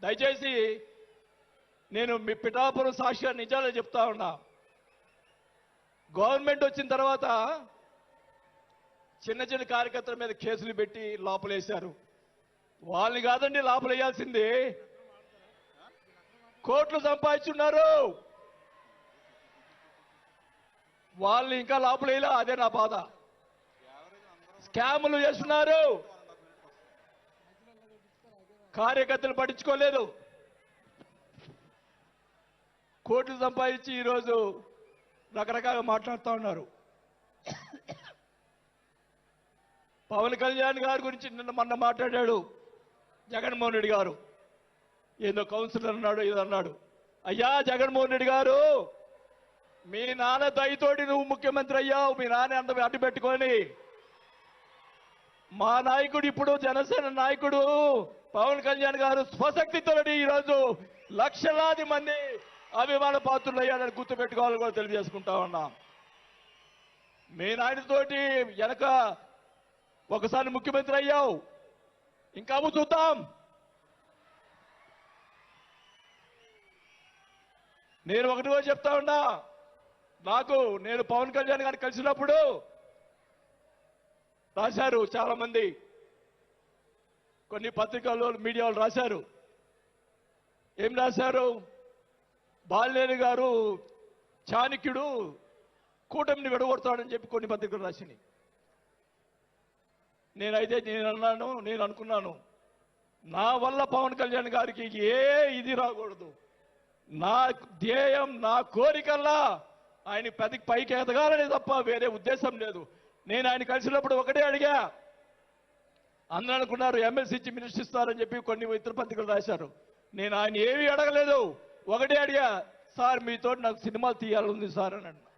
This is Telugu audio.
దయచేసి నేను మీ పిఠాపురం సాక్షిగా నిజాలే చెప్తా ఉన్నా. గవర్నమెంట్ వచ్చిన తర్వాత చిన్న చిన్న కార్యకర్తల మీద కేసులు పెట్టి లోపలేశారు. వాళ్ళని కాదండి లోపలేయాల్సింది. కోట్లు సంపాదించున్నారు. వాళ్ళని ఇంకా లోపలేలా అదే నా బాధ. స్కాములు చేస్తున్నారు. కార్యకర్తలు పట్టించుకోలేదు. కోట్లు సంపాదించి ఈరోజు రకరకాలుగా మాట్లాడుతూ ఉన్నారు. పవన్ కళ్యాణ్ గారి గురించి నిన్న మొన్న మాట్లాడాడు జగన్మోహన్ రెడ్డి గారు. ఏదో కౌన్సిలర్ అన్నాడు ఏదో అన్నాడు. అయ్యా జగన్మోహన్ రెడ్డి గారు మీ నాన్న దయతోటి నువ్వు ముఖ్యమంత్రి అయ్యావు మీ నాన్న అంత అడ్డు పెట్టుకొని. మా నాయకుడు ఇప్పుడు జనసేన నాయకుడు. పవన్ కళ్యాణ్ గారు స్వశక్తితో ఈరోజు లక్షలాది మంది అభిమాన పాత్రులు అయ్యాడని గుర్తుపెట్టుకోవాలని కూడా తెలియజేసుకుంటా ఉన్నాం. మీ నాయనతోటి వెనక ఒకసారి ముఖ్యమంత్రి అయ్యావు. ఇంకా చూద్దాం. నేను ఒకటి కూడా చెప్తా ఉన్నా. నాకు నేను పవన్ కళ్యాణ్ గారిని కలిసినప్పుడు రాశారు చాలా మంది కొన్ని పత్రికల్లో మీడియాలో రాశారు. ఏం రాశారు? బాలినేని గారు చాణక్యుడు కూటమిని విడగొడతాడని చెప్పి కొన్ని పత్రికలు రాసినాయి. నేనైతే నేను అన్నాను నేను అనుకున్నాను నా వల్ల పవన్ కళ్యాణ్ గారికి ఏ ఇది రాకూడదు. నా ధ్యేయం నా కోరికల్లా ఆయన పది పైకి ఎదగాలనే తప్ప వేరే ఉద్దేశం లేదు. నేను ఆయన కలిసినప్పుడు ఒకటే అడిగా అందరూ అనుకున్నారు ఎమ్మెల్సీ ఇచ్చి మినిస్టర్ ఇస్తారని చెప్పి కొన్ని ఇతర పత్రికలు రాశారు. నేను ఆయన ఏమీ అడగలేదు. ఒకటే అడిగా సార్ మీతో నాకు సినిమాలు తీయాలని ఉంది సార్ అని అన్నా